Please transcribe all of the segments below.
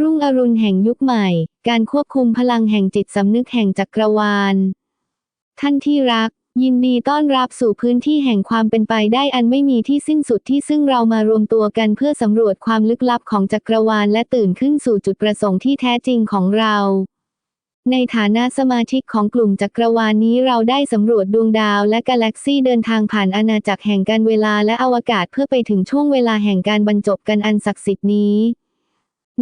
รุ่งอรุณแห่งยุคใหม่ การควบคุมพลังแห่งจิตสำนึกแห่งจักรวาล ท่านที่รัก ยินดีต้อนรับสู่พื้นที่แห่งความเป็นไปได้อันไม่มีที่สิ้นสุดที่ซึ่งเรามารวมตัวกันเพื่อสำรวจความลึกลับของจักรวาลและตื่นขึ้นสู่จุดประสงค์ที่แท้จริงของเรา ในฐานะสมาชิกของกลุ่มจักรวาลนี้เราได้สำรวจดวงดาวและกาแล็กซี่เดินทางผ่านอาณาจักรแห่งการเวลาและอวกาศเพื่อไปถึงช่วงเวลาแห่งการบรรจบกันอันศักดิ์สิทธิ์นี้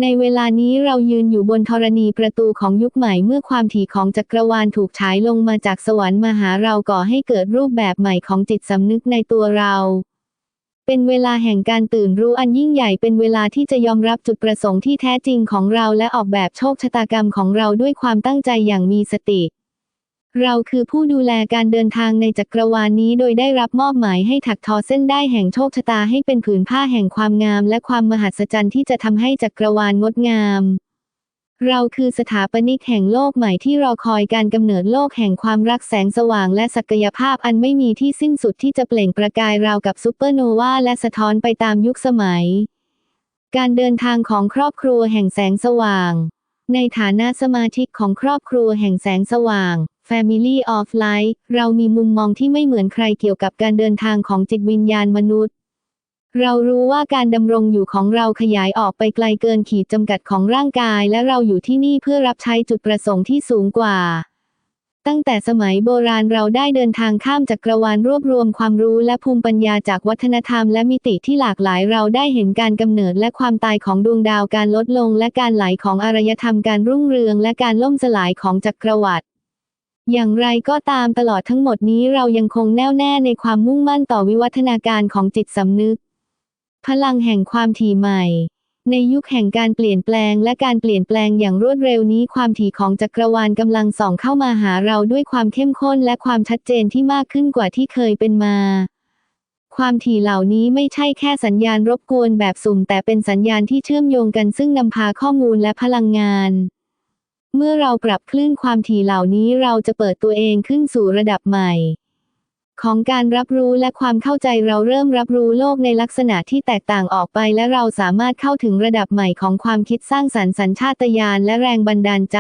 ในเวลานี้เรายืนอยู่บนธรณีประตูของยุคใหม่เมื่อความถี่ของจักรวาลถูกฉายลงมาจากสวรรค์มาหาเราก่อให้เกิดรูปแบบใหม่ของจิตสำนึกในตัวเรา เป็นเวลาแห่งการตื่นรู้อันยิ่งใหญ่เป็นเวลาที่จะยอมรับจุดประสงค์ที่แท้จริงของเราและออกแบบโชคชะตากรรมของเราด้วยความตั้งใจอย่างมีสติ เราคือผู้ดูแลการเดินทางในจักรวาลนี้ โดยได้รับมอบหมายให้ถักทอเส้นได้แห่งโชคชะตาให้เป็นผืนผ้าแห่งความงาม และความมหัศจรรย์ที่จะทำให้จักรวาลงดงาม เราคือสถาปนิกแห่งโลกใหม่ที่รอคอยการกำเนิดโลกแห่งความรักแสงสว่างและศักยภาพอันไม่มีที่สิ้นสุดที่จะเปล่งประกายราวกับซูเปอร์โนวาและสะท้อนไปตามยุคสมัย การเดินทางของครอบครัวแห่งแสงสว่าง ในฐานะสมาชิกของครอบครัวแห่งแสงสว่าง Family of Light เรามีมุมมองที่ไม่เหมือนใครเกี่ยวกับการเดินทางของจิตวิญญาณมนุษย์ เรารู้ว่าการดำรงอยู่ของเราขยายออกไปไกลเกินขีดจำกัดของร่างกาย และเราอยู่ที่นี่เพื่อรับใช้จุดประสงค์ที่สูงกว่า ตั้งแต่สมัยโบราณเราได้เดินทางข้ามจักรวาลรวบรวมความรู้และภูมิปัญญาจากวัฒนธรรมและมิติที่หลากหลายเราได้เห็นการกำเนิดและความตายของดวงดาวการลดลง และการไหลของอารยธรรมการรุ่งเรือง และการล่มสลายของจักรวรรดิ อย่างไรก็ตามตลอดทั้งหมดนี้เรายังคงแน่วแน่ในความมุ่งมั่นต่อวิวัฒนาการของจิตสำนึก พลังแห่งความถี่ใหม่ ในยุคแห่งการเปลี่ยนแปลงและการเปลี่ยนแปลงอย่างรวดเร็วนี้ความถี่ของจักรวาลกำลังส่องเข้ามาหาเราด้วยความเข้มข้นและความชัดเจนที่มากขึ้นกว่าที่เคยเป็นมา ความถี่เหล่านี้ไม่ใช่แค่สัญญาณรบกวนแบบสุ่ม แต่เป็นสัญญาณที่เชื่อมโยงกันซึ่งนำพาข้อมูลและพลังงาน เมื่อเราปรับคลื่นความถี่เหล่านี้เราจะเปิดตัวเองขึ้นสู่ระดับใหม่ ของการรับรู้และความเข้าใจเราเริ่มรับรู้โลกในลักษณะที่แตกต่างออกไปและเราสามารถเข้าถึงระดับใหม่ของความคิดสร้างสรรค์สัญชาตญาณและแรงบันดาลใจ